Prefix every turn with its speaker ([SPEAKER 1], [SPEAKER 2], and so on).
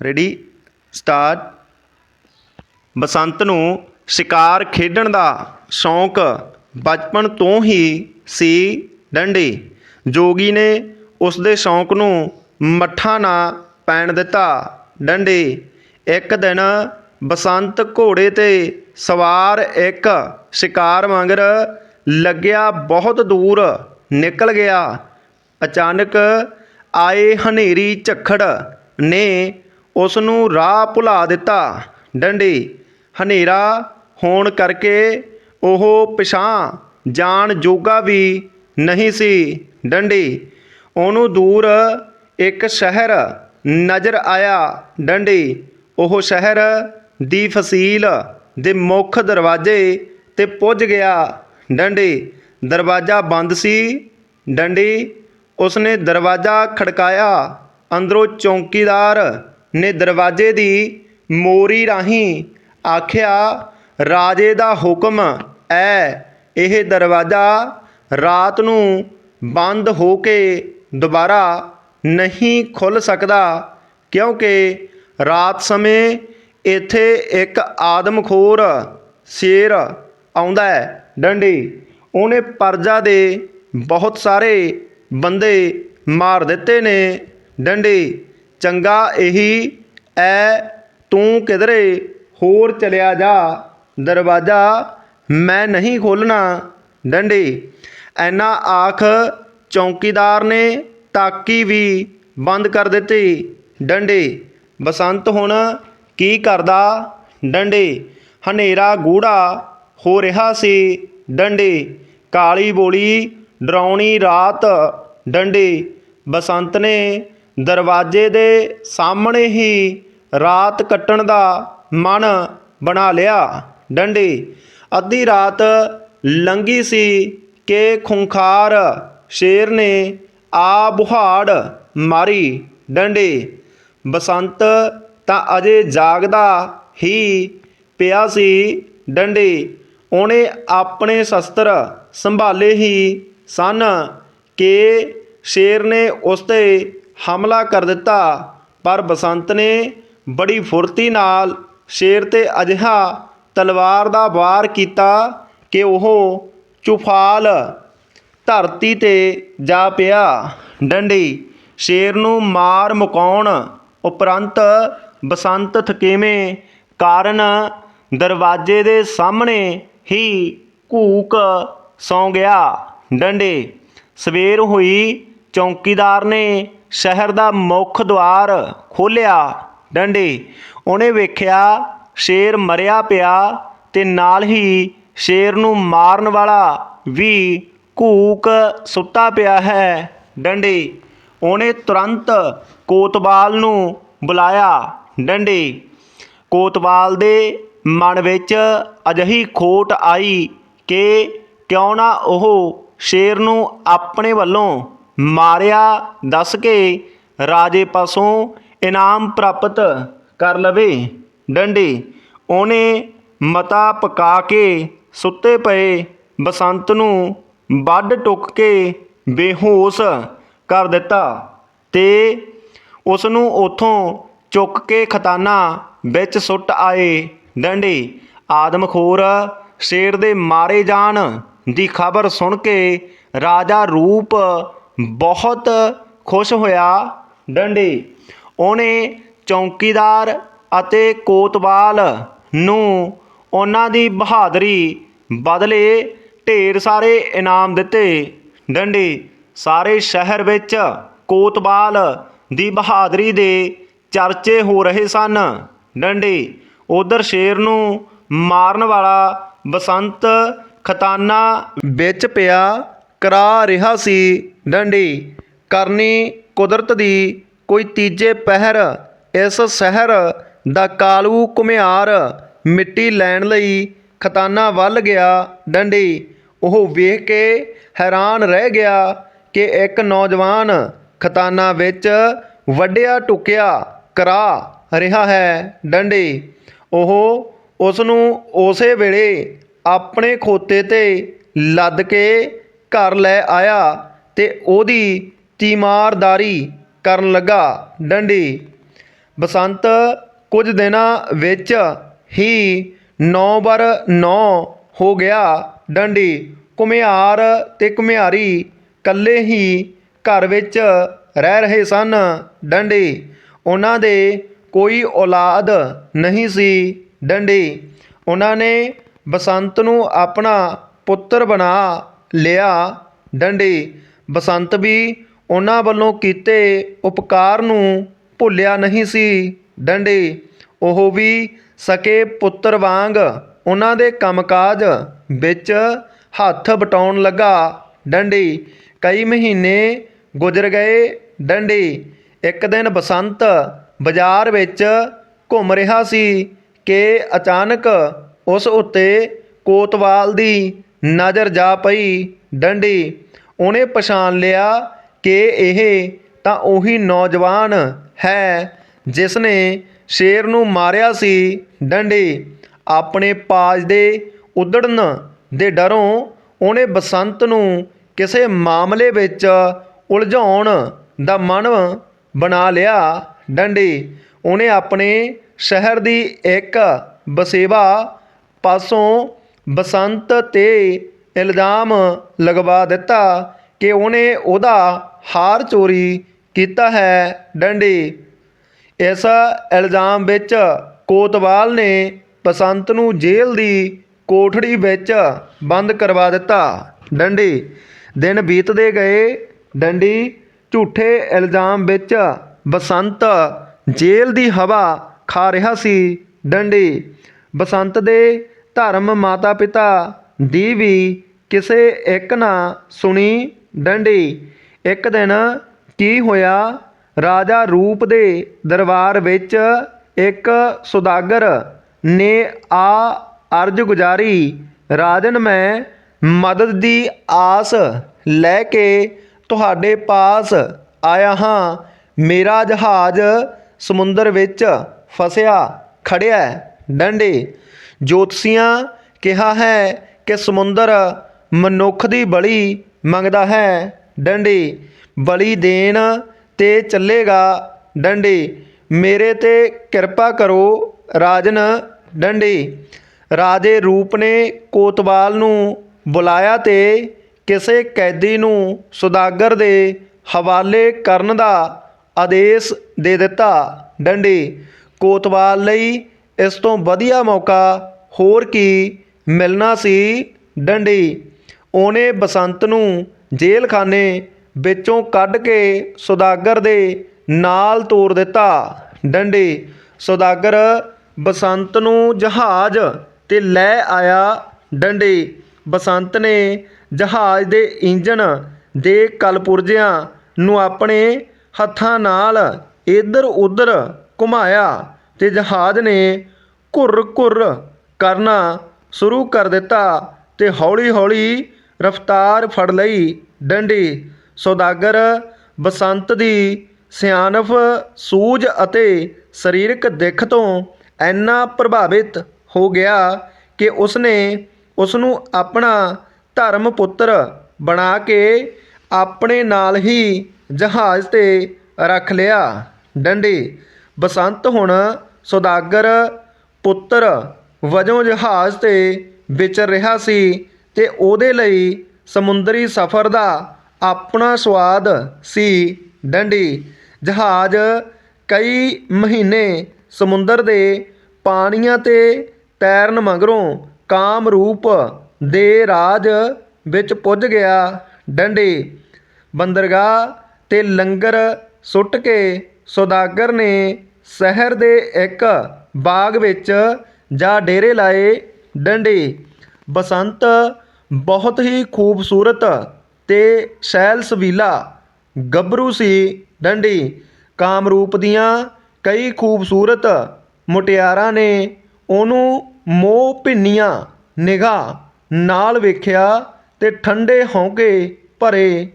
[SPEAKER 1] Ready start ਬਸੰਤ ਨੂੰ ਸ਼ਿਕਾਰ ਖੇਡਣ ਦਾ ਸ਼ੌਂਕ ਬਚਪਨ ਤੋਂ ਹੀ ਸੀ ਡੰਡੀ। ਜੋਗੀ ਨੇ ਉਸ ਦੇ ਸ਼ੌਂਕ ਨੂੰ ਮੱਠਾ ਨਾ ਪੈਣ ਦਿੱਤਾ। ਡੰਡੀ, ਇੱਕ ਦਿਨ ਬਸੰਤ ਘੋੜੇ ਤੇ ਸਵਾਰ ਇੱਕ ਸ਼ਿਕਾਰ ਵਾਂਗਰ ਲੱਗਿਆ ਬਹੁਤ ਦੂਰ ਨਿਕਲ ਗਿਆ। ਅਚਾਨਕ ਆਏ ਹਨੇਰੀ ਝੱਖੜ ਨੇ ਉਸ ਨੂੰ ਰਾਹ ਭੁਲਾ ਦਿੱਤਾ। ਡੰਡੀ, ਹਨੇਰਾ ਹੋਣ ਕਰਕੇ ਉਹ ਪਿਛਾਂ ਜਾਣ ਜੋਗਾ ਵੀ ਨਹੀਂ ਸੀ। ਡੰਡੀ, ਉਹਨੂੰ ਦੂਰ ਇੱਕ ਸ਼ਹਿਰ ਨਜ਼ਰ ਆਇਆ। ਡੰਡੀ, ਉਹ ਸ਼ਹਿਰ ਦੀ ਫਸੀਲ ਦੇ ਮੁੱਖ ਦਰਵਾਜ਼ੇ ਤੇ ਪੁੱਜ ਗਿਆ। ਡੰਡੀ, ਦਰਵਾਜ਼ਾ ਬੰਦ ਸੀ। ਡੰਡੀ, ਉਸਨੇ ਦਰਵਾਜ਼ਾ ਖੜਕਾਇਆ। ਅੰਦਰੋਂ ਚੌਂਕੀਦਾਰ ਨੇ ਦਰਵਾਜ਼ੇ ਦੀ ਮੋਰੀ ਰਾਹੀਂ ਆਖਿਆ, ਰਾਜੇ ਦਾ ਹੁਕਮ ਐ, ਇਹ ਦਰਵਾਜ਼ਾ ਰਾਤ ਨੂੰ ਬੰਦ ਹੋ ਕੇ ਦੁਬਾਰਾ ਨਹੀਂ ਖੁੱਲ ਸਕਦਾ, ਕਿਉਂਕਿ ਰਾਤ ਸਮੇਂ ਇੱਥੇ ਇੱਕ ਆਦਮਖੋਰ ਸ਼ੇਰ ਆਉਂਦਾ ਹੈ। ਡੰਡੀ, ਉਹਨੇ ਪਰਜਾ ਦੇ ਬਹੁਤ ਸਾਰੇ ਬੰਦੇ ਮਾਰ ਦਿੱਤੇ ਨੇ। ਡੰਡੀ ਚੰਗਾ ਇਹੀ, ਐ ਤੂੰ ਕਿਧਰੇ ਹੋਰ ਚਲਿਆ ਜਾ। ਦਰਵਾਜ਼ਾ ਮੈਂ ਨਹੀਂ ਖੋਲਣਾ ਡੰਡੀ। ਐਨਾ ਆਖ ਚੌਂਕੀਦਾਰ ਨੇ ਤਾਕੀ ਵੀ ਬੰਦ ਕਰ ਦਿੱਤੀ। ਡੰਡੇ, ਬਸੰਤ ਹੁਣ ਕੀ ਕਰਦਾ? ਡੰਡੇ, ਹਨੇਰਾ ਗੂੜਾ ਹੋ ਰਿਹਾ ਸੀ। ਡੰਡੇ, ਕਾਲੀ ਬੋਲੀ ਡਰਾਉਣੀ ਰਾਤ। ਡੰਡੇ, ਬਸੰਤ ਨੇ ਦਰਵਾਜ਼ੇ ਦੇ ਸਾਹਮਣੇ ਹੀ ਰਾਤ ਕੱਟਣ ਦਾ ਮਨ ਬਣਾ ਲਿਆ। ਡੰਡੀ, ਅੱਧੀ ਰਾਤ ਲੰਗੀ ਸੀ ਕਿ ਖੁੰਖਾਰ ਸ਼ੇਰ ਨੇ ਆ ਬੁਹਾੜ ਮਾਰੀ। ਡੰਡੀ, ਬਸੰਤ ਤਾਂ ਅਜੇ ਜਾਗਦਾ ਹੀ ਪਿਆ ਸੀ। ਡੰਡੀ, ਉਹਨੇ ਆਪਣੇ ਸ਼ਸਤਰ ਸੰਭਾਲੇ ਹੀ ਸਨ ਕਿ ਸ਼ੇਰ ਨੇ ਉਸ ਤੇ ਹਮਲਾ ਕਰ ਦਿੱਤਾ, ਪਰ ਬਸੰਤ ਨੇ ਬੜੀ ਫੁਰਤੀ ਨਾਲ ਸ਼ੇਰ ਤੇ ਅਜਿਹਾ ਤਲਵਾਰ ਦਾ ਵਾਰ ਕੀਤਾ ਕਿ ਉਹ ਚੁਫਾਲ ਧਰਤੀ ਤੇ ਜਾ ਪਿਆ। ਡੰਡੀ, ਸ਼ੇਰ ਨੂੰ ਮਾਰ ਮੁਕਾਉਣ ਉਪਰੰਤ ਬਸੰਤ ਥਕੇਵੇਂ ਕਾਰਨ ਦਰਵਾਜ਼ੇ ਦੇ ਸਾਹਮਣੇ ਹੀ ਘੂਕ ਸੌਂ ਗਿਆ। ਡੰਡੇ, ਸਵੇਰ ਹੋਈ ਚੌਂਕੀਦਾਰ ਨੇ ਸ਼ਹਿਰ ਦਾ ਮੁੱਖ ਦੁਆਰ ਖੋਲ੍ਹਿਆ, ਡੰਡੇ। ਉਹਨੇ ਵੇਖਿਆ, ਸ਼ੇਰ ਮਰਿਆ ਪਿਆ ਤੇ ਨਾਲ ਹੀ ਸ਼ੇਰ ਨੂੰ ਮਾਰਨ ਵਾਲਾ ਵੀ ਘੂਕ ਸੁੱਤਾ ਪਿਆ ਹੈ, ਡੰਡੇ। ਉਹਨੇ ਤੁਰੰਤ ਕੋਤਵਾਲ ਨੂੰ ਬੁਲਾਇਆ, ਡੰਡੇ। ਕੋਤਵਾਲ ਦੇ ਮਨ ਵਿੱਚ ਅਜਿਹੀ ਖੋਟ ਆਈ ਕਿ ਕਿਉਂ ਨਾ ਉਹ ਸ਼ੇਰ ਨੂੰ ਆਪਣੇ ਵੱਲੋਂ ਮਾਰਿਆ, ਦੱਸ ਕੇ ਰਾਜੇ ਪਾਸੋਂ ਇਨਾਮ ਪ੍ਰਾਪਤ ਕਰ ਲਵੇ। ਡੰਡੀ, ਉਹਨੇ ਮਤਾ ਪਕਾ ਕੇ ਸੁੱਤੇ ਪਏ ਬਸੰਤ ਨੂੰ ਵੱਢ ਟੁੱਕ ਕੇ ਬੇਹੋਸ਼ ਕਰ ਦਿੱਤਾ ਤੇ ਉਸ ਨੂੰ ਉਥੋਂ ਚੁੱਕ ਕੇ ਖਤਾਨਾ ਵਿੱਚ ਸੁੱਟ ਆਏ। ਡੰਡੇ, ਆਦਮਖੋਰ ਸ਼ੇਰ ਦੇ ਮਾਰੇ ਜਾਣ ਦੀ ਖਬਰ ਸੁਣ ਕੇ ਰਾਜਾ ਰੂਪ ਬਹੁਤ ਖੁਸ਼ ਹੋਇਆ ਡੰਡੀ। ਉਹਨੇ ਚੌਕੀਦਾਰ ਅਤੇ ਕੋਤਵਾਲ ਨੂੰ ਉਹਨਾਂ ਦੀ ਬਹਾਦਰੀ ਬਦਲੇ ਢੇਰ ਸਾਰੇ ਇਨਾਮ ਦਿੱਤੇ। ਡੰਡੀ, ਸਾਰੇ ਸ਼ਹਿਰ ਵਿੱਚ ਕੋਤਵਾਲ ਦੀ ਬਹਾਦਰੀ ਦੇ ਚਰਚੇ ਹੋ ਰਹੇ ਸਨ। ਡੰਡੀ, ਉਧਰ ਸ਼ੇਰ ਨੂੰ ਮਾਰਨ ਵਾਲਾ ਬਸੰਤ ਖਤਾਨਾ ਵਿੱਚ ਪਿਆ। ਕਰਾ ਰਿਹਾ ਸੀ। ਡੰਡੀ, ਕਰਨੀ ਕੁਦਰਤ ਦੀ ਕੋਈ ਤੀਜੇ ਪਹਿਰ, ਇਸ ਸ਼ਹਿਰ ਦਾ ਕਾਲੂ ਘੁਮਿਆਰ ਮਿੱਟੀ ਲੈਣ ਲਈ ਖਤਾਨਾ ਵੱਲ ਗਿਆ। ਡੰਡੀ, ਉਹ ਵੇਖ ਕੇ ਹੈਰਾਨ ਰਹਿ ਗਿਆ ਕਿ ਇੱਕ ਨੌਜਵਾਨ ਖਤਾਨਾ ਵਿੱਚ ਵੱਡਿਆ ਟੁਕਿਆ ਕਰਾ ਰਿਹਾ ਹੈ। ਡੰਡੀ, ਉਹ ਉਸ ਨੂੰ ਉਸੇ ਵੇਲੇ ਆਪਣੇ ਖੋਤੇ ਤੇ ਲੱਦ ਕੇ ਘਰ ਲੈ ਆਇਆ ਤੇ ਉਹਦੀ ਤੀਮਾਰਦਾਰੀ ਕਰਨ ਲੱਗਾ। ਡੰਡੀ। ਬਸੰਤ ਕੁਝ ਦਿਨਾਂ ਵਿੱਚ ਹੀ 9 ਬਰ 9 ਹੋ ਗਿਆ। ਡੰਡੀ ਘੁਮਿਆਰ ਤੇ ਘੁਮਿਆਰੀ ਇਕੱਲੇ ਹੀ ਘਰ ਵਿੱਚ ਰਹਿ ਰਹੇ ਸਨ। ਡੰਡੀ। ਉਹਨਾਂ ਦੇ ਕੋਈ ਔਲਾਦ ਨਹੀਂ ਸੀ। ਡੰਡੀ। ਉਹਨਾਂ ਨੇ ਬਸੰਤ ਨੂੰ ਆਪਣਾ ਪੁੱਤਰ ਬਣਾ ਲਿਆ। ਡੰਡੀ, ਬਸੰਤ ਵੀ ਉਹਨਾਂ ਵੱਲੋਂ ਕੀਤੇ ਉਪਕਾਰ ਨੂੰ ਭੁੱਲਿਆ ਨਹੀਂ ਸੀ। ਡੰਡੀ, ਉਹ ਵੀ ਸਕੇ ਪੁੱਤਰ ਵਾਂਗ ਉਹਨਾਂ ਦੇ ਕੰਮਕਾਜ ਵਿੱਚ ਹੱਥ ਵਟਾਉਣ ਲੱਗਾ। ਡੰਡੀ, ਕਈ ਮਹੀਨੇ ਗੁਜ਼ਰ ਗਏ। ਡੰਡੀ, ਇੱਕ ਦਿਨ ਬਸੰਤ ਬਾਜ਼ਾਰ ਵਿੱਚ ਘੁੰਮ ਰਿਹਾ ਸੀ ਕਿ ਅਚਾਨਕ ਉਸ ਉੱਤੇ ਕੋਤਵਾਲ ਦੀ ਨਜ਼ਰ ਜਾ ਪਈ, ਡੰਡੀ। ਉਹਨੇ ਪਛਾਣ ਲਿਆ ਕਿ ਇਹ ਤਾਂ ਉਹੀ ਨੌਜਵਾਨ ਹੈ ਜਿਸ ਨੇ ਸ਼ੇਰ ਨੂੰ ਮਾਰਿਆ ਸੀ। ਡੰਡੀ ਆਪਣੇ ਪਾਜ ਦੇ ਉਧੜਨ ਦੇ ਡਰੋਂ ਉਹਨੇ ਬਸੰਤ ਨੂੰ ਕਿਸੇ ਮਾਮਲੇ ਵਿੱਚ ਉਲਝਾਉਣ ਦਾ ਮਨ ਬਣਾ ਲਿਆ। ਡੰਡੀ, ਉਹਨੇ ਆਪਣੇ ਸ਼ਹਿਰ ਦੀ ਇੱਕ ਬਸੇਵਾ ਪਾਸੋਂ ਬਸੰਤ ਤੇ ਇਲਜ਼ਾਮ ਲਗਵਾ ਦਿੱਤਾ ਕਿ ਉਹਨੇ ਉਹਦਾ ਹਾਰ ਚੋਰੀ ਕੀਤਾ ਹੈ ਡੰਡੀ। ਇਸ ਇਲਜ਼ਾਮ ਵਿੱਚ ਕੋਤਵਾਲ ਨੇ ਬਸੰਤ ਨੂੰ ਜੇਲ੍ਹ ਦੀ ਕੋਠੜੀ ਵਿੱਚ ਬੰਦ ਕਰਵਾ ਦਿੱਤਾ। ਡੰਡੀ, ਦਿਨ ਬੀਤਦੇ ਗਏ। ਡੰਡੀ, ਝੂਠੇ ਇਲਜ਼ਾਮ ਵਿੱਚ ਬਸੰਤ ਜੇਲ੍ਹ ਦੀ ਹਵਾ ਖਾ ਰਿਹਾ ਸੀ। ਡੰਡੀ, ਬਸੰਤ ਦੇ ਧਰਮ ਮਾਤਾ ਪਿਤਾ ਦੀ ਵੀ ਕਿਸੇ ਇੱਕ ਨਾ ਸੁਣੀ ਡੰਡੀ। ਇੱਕ ਦਿਨ ਕੀ ਹੋਇਆ? ਰਾਜਾ ਰੂਪ ਦੇ ਦਰਬਾਰ ਵਿੱਚ ਇੱਕ ਸੁਦਾਗਰ ਨੇ ਆ ਅਰਜ ਗੁਜ਼ਾਰੀ, ਰਾਜਨ, ਮੈਂ ਮਦਦ ਦੀ ਆਸ ਲੈ ਕੇ ਤੁਹਾਡੇ ਪਾਸ ਆਇਆ ਹਾਂ। ਮੇਰਾ ਜਹਾਜ਼ ਸਮੁੰਦਰ ਵਿੱਚ ਫਸਿਆ, ਖੜਿਆ ਡੰਡੇ। ਜੋਤਸ਼ੀਆਂ ਕਿਹਾ ਹੈ ਕਿ ਸਮੁੰਦਰ ਮਨੁੱਖ ਦੀ ਬਲੀ ਮੰਗਦਾ ਹੈ, ਡੰਡੀ, ਬਲੀ ਦੇਣ ਤੇ ਚੱਲੇਗਾ, ਡੰਡੀ, ਮੇਰੇ ਤੇ ਕਿਰਪਾ ਕਰੋ, ਰਾਜਨ, ਡੰਡੀ। ਰਾਜੇ ਰੂਪ ਨੇ ਕੋਤਵਾਲ ਨੂੰ ਬੁਲਾਇਆ ਤੇ ਕਿਸੇ ਕੈਦੀ ਨੂੰ ਸੁਦਾਗਰ ਦੇ ਹਵਾਲੇ ਕਰਨ ਦਾ ਆਦੇਸ਼ ਦੇ ਦਿੱਤਾ, ਡੰਡੀ। ਕੋਤਵਾਲ ਲਈ ਇਸ ਤੋਂ ਵਧੀਆ ਮੌਕਾ ਹੋਰ ਕੀ ਮਿਲਣਾ ਸੀ ਡੰਡੀ। ਉਹਨੇ ਬਸੰਤ ਨੂੰ ਜੇਲ੍ਹਖਾਨੇ ਵਿੱਚੋਂ ਕੱਢ ਕੇ ਸੁਦਾਗਰ ਦੇ ਨਾਲ ਤੋਰ ਦਿੱਤਾ। ਡੰਡੀ, ਸੁਦਾਗਰ ਬਸੰਤ ਨੂੰ ਜਹਾਜ਼ ਤੇ ਲੈ ਆਇਆ। ਡੰਡੀ, ਬਸੰਤ ਨੇ ਜਹਾਜ਼ ਦੇ ਇੰਜਣ ਦੇ ਕਲਪੁਰਜਿਆਂ ਨੂੰ ਆਪਣੇ ਹੱਥਾਂ ਨਾਲ ਇੱਧਰ ਉੱਧਰ ਘੁਮਾਇਆ। ਅਤੇ ਜਹਾਜ਼ ਨੇ ਘੁਰ ਘੁਰ ਕਰਨਾ ਸ਼ੁਰੂ ਕਰ ਦਿੱਤਾ ਅਤੇ ਹੌਲੀ ਹੌਲੀ ਰਫ਼ਤਾਰ ਫੜ ਲਈ ਡੰਡੀ। ਸੌਦਾਗਰ, ਬਸੰਤ ਦੀ ਸਿਆਣਪ, ਸੂਝ ਅਤੇ ਸਰੀਰਕ ਦਿੱਖ ਤੋਂ ਇੰਨਾ ਪ੍ਰਭਾਵਿਤ ਹੋ ਗਿਆ ਕਿ ਉਸਨੇ ਉਸ ਨੂੰ ਆਪਣਾ ਧਰਮ ਪੁੱਤਰ ਬਣਾ ਕੇ ਆਪਣੇ ਨਾਲ ਹੀ ਜਹਾਜ਼ ਤੇ ਰੱਖ ਲਿਆ। ਡੰਡੀ, ਬਸੰਤ ਹੁਣ ਸੌਦਾਗਰ ਪੁੱਤਰ ਵਜੋਂ ਜਹਾਜ਼ ਤੇ ਵਿਚਰ ਰਿਹਾ ਸੀ ਅਤੇ ਉਹਦੇ ਲਈ ਸਮੁੰਦਰੀ ਸਫ਼ਰ ਦਾ ਆਪਣਾ ਸੁਆਦ ਸੀ ਡੰਡੀ। ਜਹਾਜ਼ ਕਈ ਮਹੀਨੇ ਸਮੁੰਦਰ ਦੇ ਪਾਣੀਆਂ ਤੇ ਤੈਰਨ ਮਗਰੋਂ ਕਾਮਰੂਪ ਦੇ ਰਾਜ ਵਿੱਚ ਪੁੱਜ ਗਿਆ। ਡੰਡੀ ਬੰਦਰਗਾਹ ਤੇ ਲੰਗਰ ਸੁੱਟ ਕੇ ਸੌਦਾਗਰ ਨੇ ਸ਼ਹਿਰ ਦੇ ਇੱਕ ਬਾਗ ਵਿੱਚ ਜਾਂ ਡੇਰੇ ਲਾਏ ਡੰਡੀ। ਬਸੰਤ ਬਹੁਤ ਹੀ ਖੂਬਸੂਰਤ ਤੇ ਸੈਲ ਸਵੀਲਾ ਗੱਭਰੂ ਸੀ ਡੰਡੀ। ਕਾਮਰੂਪ ਦੀਆਂ ਕਈ ਖੂਬਸੂਰਤ ਮੁਟਿਆਰਾਂ ਨੇ ਉਹਨੂੰ ਮੋਹ ਭਿੰਨੀਆਂ ਨਿਗਾਹ ਨਾਲ ਵੇਖਿਆ ਤੇ ਠੰਡੇ ਹੌਂਕੇ ਭਰੇ।